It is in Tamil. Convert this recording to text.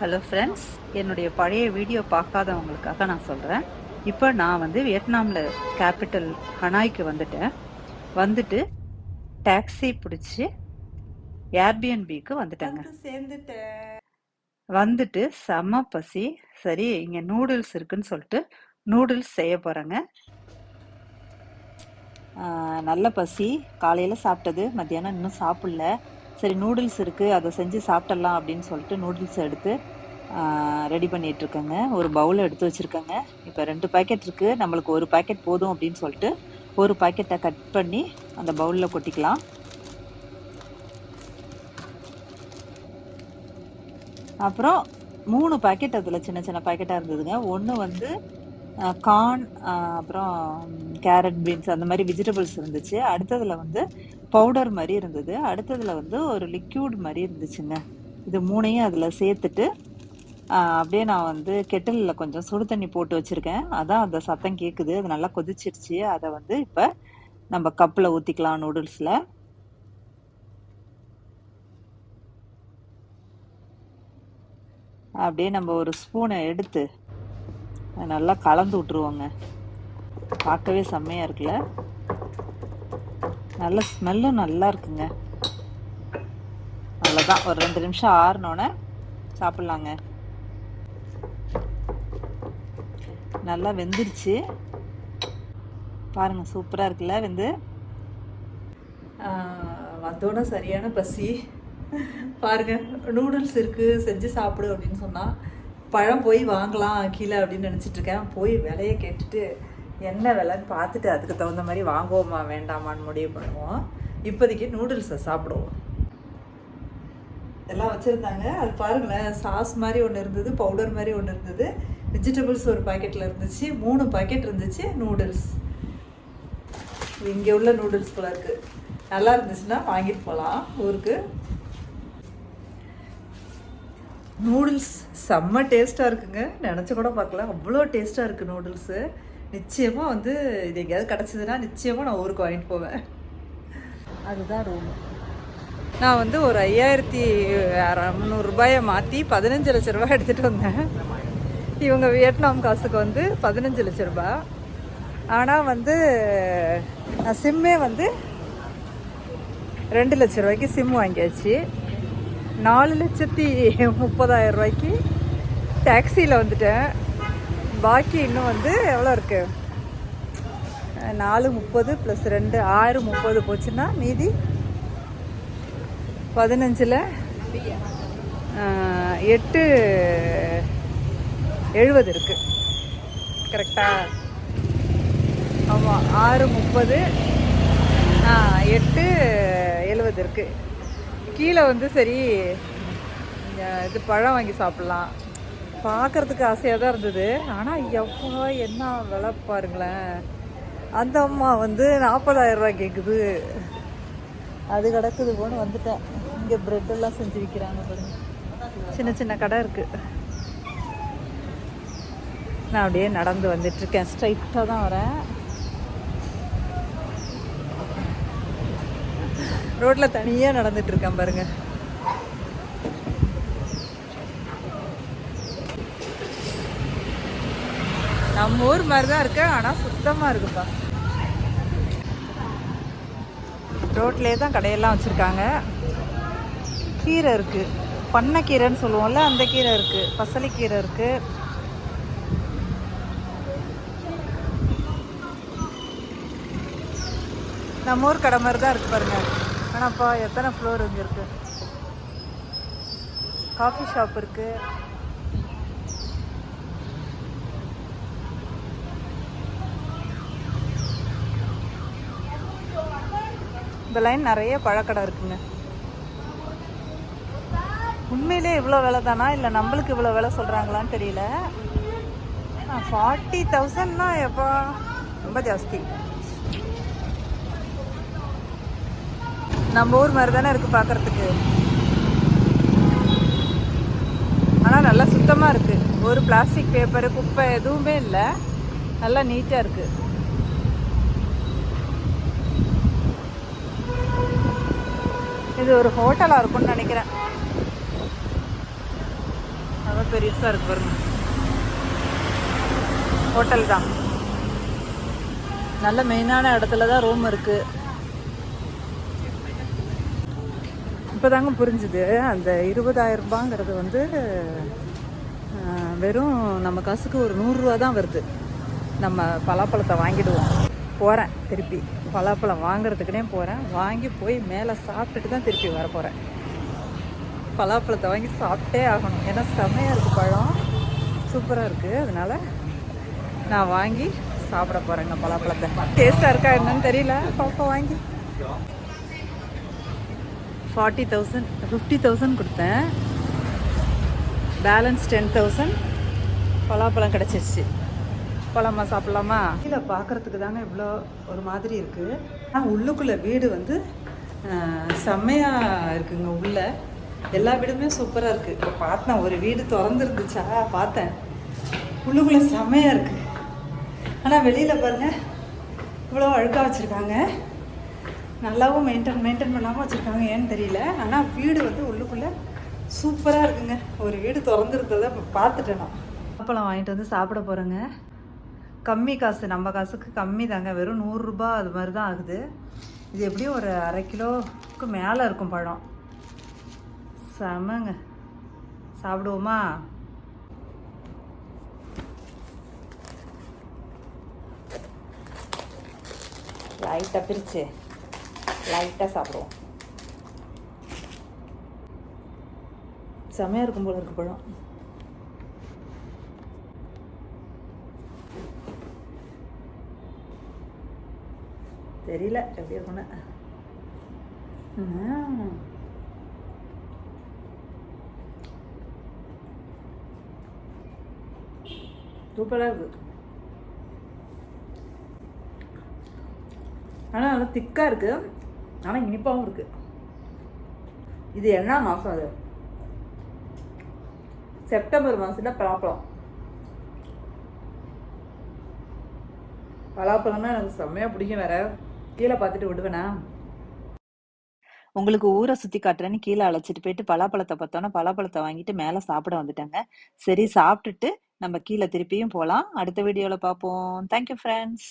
ஹலோ ஃப்ரெண்ட்ஸ் என்னுடைய பழைய வீடியோ பார்க்காதவங்களுக்காக நான் சொல்கிறேன் இப்போ நான் வந்து வியட்நாமில் கேபிட்டல் ஹனாய்க்கு வந்துட்டேன். வந்துட்டு டாக்ஸி பிடிச்சி ஏர்பிஎன்பிக்கு வந்துட்டேங்க. சேர்ந்துட்டேன். வந்துட்டு செம்ம பசி. சரி இங்கே நூடுல்ஸ் இருக்குன்னு சொல்லிட்டு நூடுல்ஸ் செய்ய போகிறேங்க நல்ல பசி. காலையில் சாப்பிட்டது மத்தியானம் இன்னும் சாப்பிடல. சரி நூடுல்ஸ் இருக்குது அதை செஞ்சு சாப்பிடலாம் அப்படின்னு சொல்லிட்டு நூடுல்ஸ் எடுத்து ரெடி பண்ணிகிட்ருக்கேங்க இருக்கேங்க. ஒரு பவுல் எடுத்து வச்சுருக்கேங்க. இப்போ ரெண்டு பேக்கெட் இருக்குது நம்மளுக்கு ஒரு பாக்கெட் போதும் அப்படின்னு சொல்லிட்டு ஒரு பாக்கெட்டை கட் பண்ணி அந்த பவுலில் கொட்டிக்கலாம். அப்புறம் மூணு பாக்கெட் அதில் சின்ன சின்ன பாக்கெட்டாக இருந்ததுங்க. ஒன்று வந்து கார்ன் அப்புறம் கேரட் பீன்ஸ் அந்த மாதிரி வெஜிடபிள்ஸ் இருந்துச்சு. அடுத்ததில் வந்து பவுடர் மாதிரி இருந்தது. அடுத்ததில் வந்து ஒரு லிக்யூட் மாதிரி இருந்துச்சுங்க. இது மூணையும் அதில் சேர்த்துட்டு அப்படியே நான் வந்து கெட்டிலில் கொஞ்சம் சுடு தண்ணி போட்டு வச்சுருக்கேன். அதான் அந்த சத்தம் கேட்குது அது நல்லா கொதிச்சிருச்சு. அதை வந்து இப்போ நம்ம கப்பில் ஊற்றிக்கலாம் நூடுல்ஸில் அப்படியே நம்ம ஒரு ஸ்பூனை எடுத்து நல்லா கலந்து விட்ருவோங்க பார்க்கவே செம்மையாக இருக்குல்ல? நல்ல ஸ்மெல்லும் நல்லா இருக்குங்க. அவ்வளோதான் ஒரு ரெண்டு நிமிஷம் ஆறினோன்னே சாப்பிட்லாங்க. நல்லா வெந்துருச்சு. பாருங்க சூப்பராக இருக்குல்ல வெந்து. வந்தோடனே சரியான பசி. பாருங்கள் நூடுல்ஸ் இருக்குது செஞ்சு சாப்பிடு அப்படின்னு சொன்னால் பழம் போய் வாங்கலாம் கீழே அப்படின்னு நினச்சிட்ருக்கேன் போய் விலையை கேட்டுட்டு என்ன விலைன்னு பார்த்துட்டு அதுக்கு தகுந்த மாதிரி வாங்குவோமா வேண்டாமான்னு முடிவு பண்ணுவோம். இப்போதைக்கு நூடுல்ஸை சாப்பிடுவோம். எல்லாம் வச்சுருந்தாங்க. அது பாருங்களேன் சாஸ் மாதிரி ஒன்று இருந்தது பவுடர் மாதிரி ஒன்று இருந்தது. வெஜிடபிள்ஸ் ஒரு பாக்கெட்டில் இருந்துச்சு. மூணு பாக்கெட் இருந்துச்சு நூடுல்ஸ். இங்கே உள்ள நூடுல்ஸ் போல இருக்குது நல்லா இருந்துச்சுன்னா வாங்கிட்டு போகலாம் ஊருக்கு. நூடுல்ஸ் செம்ம டேஸ்ட்டாக இருக்குங்க. நினச்சி கூட பார்க்கல. அவ்வளோ டேஸ்ட்டாக இருக்குது நூடுல்ஸு. நிச்சயமாக வந்து இது எங்கேயாவது கிடச்சிதுன்னா நிச்சயமாக நான் ஊருக்கு வாங்கிட்டு போவேன். அதுதான் ரூமு நான் வந்து ஒரு ஐயாயிரத்தி முந்நூறுரூபாயை மாற்றி பதினஞ்சு லட்ச ரூபாய் எடுத்துகிட்டு வந்தேன். இவங்க வியட்நாம் காசுக்கு வந்து பதினஞ்சு லட்ச ரூபாய். ஆனால் வந்து நான் சிம்மே வந்து ரெண்டு லட்ச ரூபாய்க்கு சிம் வாங்கியாச்சு. நாலு லட்சத்தி முப்பதாயிரம் ரூபாய்க்கு டாக்ஸியில் வந்துட்டேன். பாக்கி இன்னும் வந்து எவ்வளோ இருக்குது நாலு முப்பது ப்ளஸ் ரெண்டு ஆறு முப்பது போச்சுன்னா மீதி பதினஞ்சில் எட்டு எழுபது இருக்குது கரெக்டாக ஆமாம் ஆறு முப்பது எட்டு எழுபது இருக்குது கீழே வந்து சரி இது பழம் வாங்கி சாப்பிட்லாம். பார்க்குறதுக்கு ஆசையாக தான் இருந்தது. ஆனால் எவ்வளோ என்ன விலை பாருங்களேன். அந்த அம்மா வந்து நாற்பதாயிரம் ரூபா கேட்குது அது கிடக்குது போன்னு வந்துட்டேன். இங்கே ப்ரெட்டெல்லாம் செஞ்சு விற்கிறாங்க பாருங்க. சின்ன சின்ன கடை இருக்குது நான் அப்படியே நடந்து வந்துட்டுருக்கேன் ஸ்ட்ரைட்டாக தான் வரேன். ரோட்டில் தனியாக நடந்துட்டுருக்கேன் பாருங்கள் நம்ம ஊர் மாதிரி தான் இருக்கு ஆனால் சுத்தமாக இருக்குப்பா. ரோட்லேயே தான் கடையெல்லாம் வச்சுருக்காங்க. கீரை இருக்குது பண்ணைக்கீரைன்னு சொல்லுவோம்ல அந்த கீரை இருக்குது பசலிக்கீரை இருக்குது நம்ம ஊர் கடை மாதிரி தான் இருக்குது பாருங்கள் ஆனாப்பா எத்தனை ஃப்ளோர் இங்கே இருக்கு? காஃபி ஷாப் இருக்குது இந்த லைன் நிறைய பழக்கடை இருக்குங்க. உண்மையிலே இவ்வளோ விலை தானா இல்லை நம்மளுக்கு இவ்வளோ விலை சொல்கிறாங்களான்னு தெரியல. ஃபார்ட்டி தௌசண்ட்னா எப்போ? ரொம்ப ஜாஸ்தி. நம்ம ஊர் மாதிரி தானே இருக்குது பார்க்குறதுக்கு ஆனால் நல்லா சுத்தமாக இருக்குது ஒரு பிளாஸ்டிக் பேப்பரு குப்பை எதுவுமே இல்லை. நல்லா நீட்டாக இருக்குது இது ஒரு ஹோட்டலாக இருக்கும்னு நினைக்கிறேன். பெருசாக இருக்கு பாருங்க. ஹோட்டல் தான். நல்ல மெயினான இடத்துல தான் ரூம் இருக்குது இப்போ தாங்க புரிஞ்சுது. அந்த இருபதாயிரம் ரூபாங்கிறது வந்து வெறும் நம்ம காசுக்கு ஒரு நூறுரூவா தான் வருது. நம்ம பலாப்பழத்தை வாங்கிடுவோம். போகிறேன் திருப்பி. பலாப்பழம் வாங்குறதுக்குனே போகிறேன் வாங்கி போய் மேலே சாப்பிட்டுட்டு தான் திருப்பி வர போகிறேன் பலாப்பழத்தை வாங்கி சாப்பிட்டே ஆகணும். ஏன்னா செமையாக இருக்குது பழம். சூப்பராக இருக்குது அதனால் நான் வாங்கி சாப்பிட போகிறேங்க பலாப்பழத்தை. டேஸ்ட்டாக இருக்கா என்னன்னு தெரியல. பாப்பா வாங்கி. ஃபார்ட்டி தௌசண்ட் ஃபிஃப்டி தௌசண்ட் கொடுத்தேன். பேலன்ஸ் டென் தௌசண்ட் பலாப்பழம் கிடச்சிருச்சு. பழமா சாப்பிட்லாமா? கீழே பார்க்குறதுக்கு தாங்க இவ்வளோ ஒரு மாதிரி இருக்குது ஆனால் உள்ளுக்குள்ளே வீடு வந்து அஹ், செம்மையா இருக்குங்க உள்ள. எல்லா வீடுமே சூப்பராக இருக்குது இப்போ பார்த்தேன் ஒரு வீடு திறந்துருந்துச்சா? பார்த்தேன். உள்ளுக்குள்ளே செம்மையாக இருக்குது ஆனால் வெளியில் பாருங்கள் இவ்வளோ அழுக்காக வச்சுருக்காங்க. நல்லாவும் மெயின்டைன் மெயின்டைன் பண்ணாமல் வச்சுருக்காங்க ஏன்னு தெரியல. ஆனால் வீடு வந்து உள்ளுக்குள்ளே சூப்பராக இருக்குங்க. ஒரு வீடு திறந்துருந்ததை இப்போ பார்த்துட்டேன் அப்பளம் வாங்கிட்டு வந்து சாப்பிட போகிறேங்க கம்மி காசு நம்ம காசுக்கு கம்மி தாங்க. வெறும் நூறுரூபா அது மாதிரி தான் ஆகுது. இது எப்படியும் ஒரு அரை கிலோவுக்கு மேலே இருக்கும் பழம். செமங்க. சாப்பிடுவோமா? லைட்டாக பிரித்து லைட்டாக சாப்பிடுவோம். செமையாக இருக்கும் போல இருக்கு பழம். தெரியல. எப்படி இருக்குன்னு சூப்பராக இருக்குது ஆனால் நல்லா திக்காக இருக்குது ஆனால் இனிப்பாகவும் இருக்குது இது என்ன மாதம் அது? செப்டம்பர் மாதத்தில் பலாப்பழம். பலாப்பழம்னா எனக்கு செம்மையாக பிடிக்கும் வேறு. கீழே பார்த்துட்டு விடுவேனா? உங்களுக்கு ஊரை சுத்தி காட்டுறேன்னு கீழே அழைச்சிட்டு போயிட்டு பலாப்பழத்தை பார்த்தோன்னா பலாப்பழத்தை வாங்கிட்டு மேலே சாப்பிட வந்துட்டாங்க. சரி சாப்பிட்டுட்டு நம்ம கீழே திருப்பியும் போகலாம். அடுத்த வீடியோவில் பார்ப்போம். Thank you friends